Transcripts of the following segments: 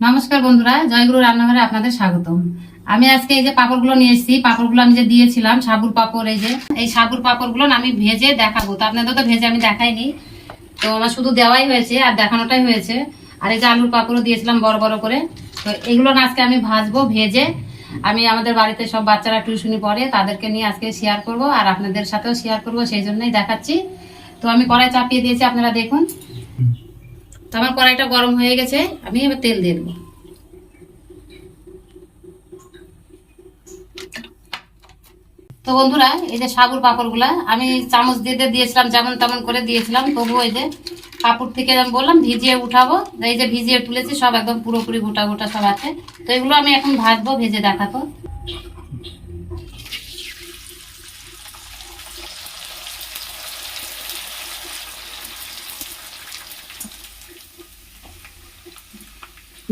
নমস্কার বন্ধুরা, জয়গুরু রান্নাঘরে আপনাদের স্বাগতম। আমি আজকে এই যে পাপড়গুলো নিয়ে এসেছি, পাপড়গুলো আমি যে দিয়েছিলাম, সাবুর পাপড়, এই যে, এই সাবুর পাপড়গুলো আমি ভেজে দেখাবো। তো আপনাদের তো ভেজে আমি দেখাইনি। তো আমার শুধু দেওয়াই হয়েছে আর দেখানোটাই হয়েছে। আর এই যে আলুর পাপড়ও দিয়েছিলাম বড় বড় করে। তো এগুলো আজকে আমি ভাজবো, ভেজে। আমি আমাদের বাড়িতে সব বাচ্চারা টিউশনি পড়ে, তাদেরকে নিয়ে আজকে শেয়ার করব আর আপনাদের সাথেও শেয়ার করব, সেই জন্যই দেখাচ্ছি। তো আমি কড়াই চাপিয়ে দিয়েছি, আপনারা দেখুন। তো আমার কড়াইটা গরম হয়ে গেছে, আমি এবার তেল দিয়ে দেবো। তো বন্ধুরা, এই যে সাবুর পাপড়গুলা, আমি চামচ দিয়ে দিয়ে দিয়েছিলাম, যেমন তেমন করে দিয়েছিলাম তবু এই যে কাপড় থেকে আমি বললাম, ভিজিয়ে উঠাবো। এই যে ভিজিয়ে তুলেছি, সব একদম পুরোপুরি গোটা গোটা সব আছে। তো এগুলো আমি এখন ভাজবো, ভেজে দেখাতো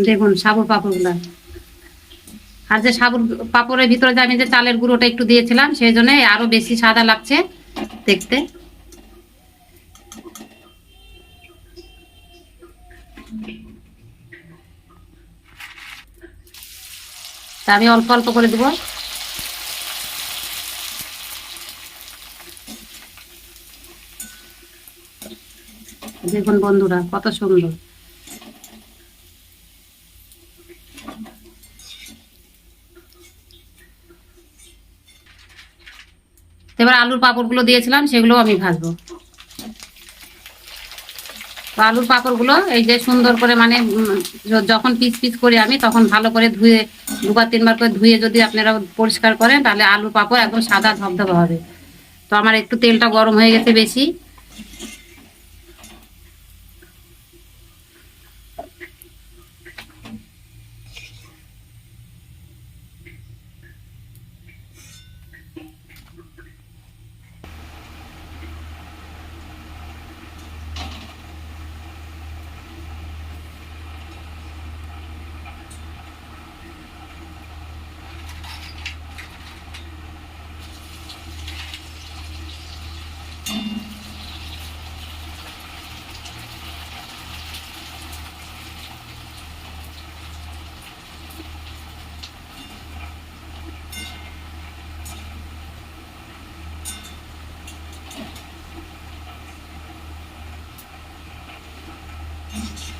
দেখুন, সাবুর পাপড়গুলা। আর যে সাবুর পাপড়ের ভিতরে যে আমি যে চালের গুঁড়োটা একটু দিয়েছিলাম, সেই জন্য আরও বেশি সাদা লাগছে দেখতে। তা আমি অল্প অল্প করে দেবো। দেখুন বন্ধুরা, কত সুন্দর। এবার আলুর পাঁপড়গুলো দিয়েছিলাম সেগুলো আমি ভাজবো। তো আলুর পাঁপড়গুলো এই যে সুন্দর করে মানে যখন পিস পিস করি আমি, তখন ভালো করে ধুয়ে, দুবার তিনবার করে ধুয়ে যদি আপনারা পরিষ্কার করেন, তাহলে আলুর পাপড় একদম সাদা ধবধবে হবে। তো আমার একটু তেলটা গরম হয়ে গেছে বেশি। teach you.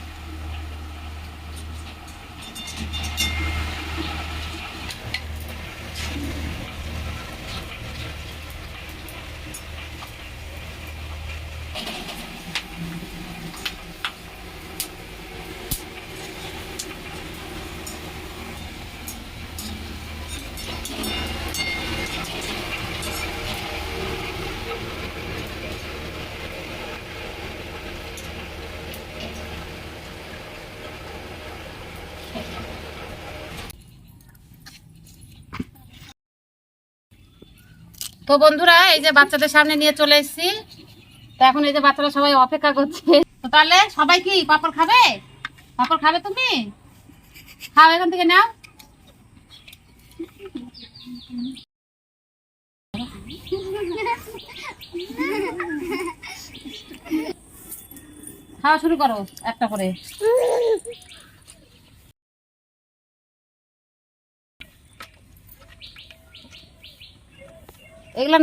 তো বন্ধুরা, এই যে বাচ্চাদের সামনে নিয়ে চলে এসেছি। তো এখন এই যে বাচ্চারা সবাই অপেক্ষা করছে। তো তাহলে সবাই কি পাপড় খাবে? পাপড় খাবে তুমি? খাও, এখান থেকে নাও। খাওয়া শুরু করো একটা করে। এগুলা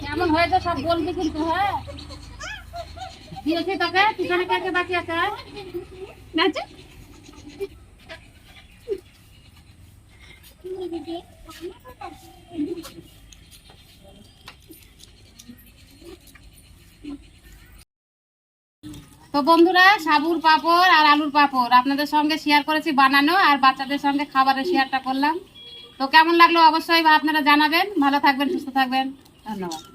কেমন হয়েছে সব বলবি কিন্তু হ্যাঁ? দিয়েছি তোকে পিছনে কে কে বাকি আছে তো বন্ধুরা, সাবুর পাপড় আর আলুর পাপড় আপনাদের সঙ্গে শেয়ার করেছি বানানো আর বাচ্চাদের সঙ্গে খাবারের শেয়ারটা করলাম। তো কেমন লাগল অবশ্যই আপনারা জানাবেন। ভালো থাকবেন, সুস্থ থাকবেন। ধন্যবাদ।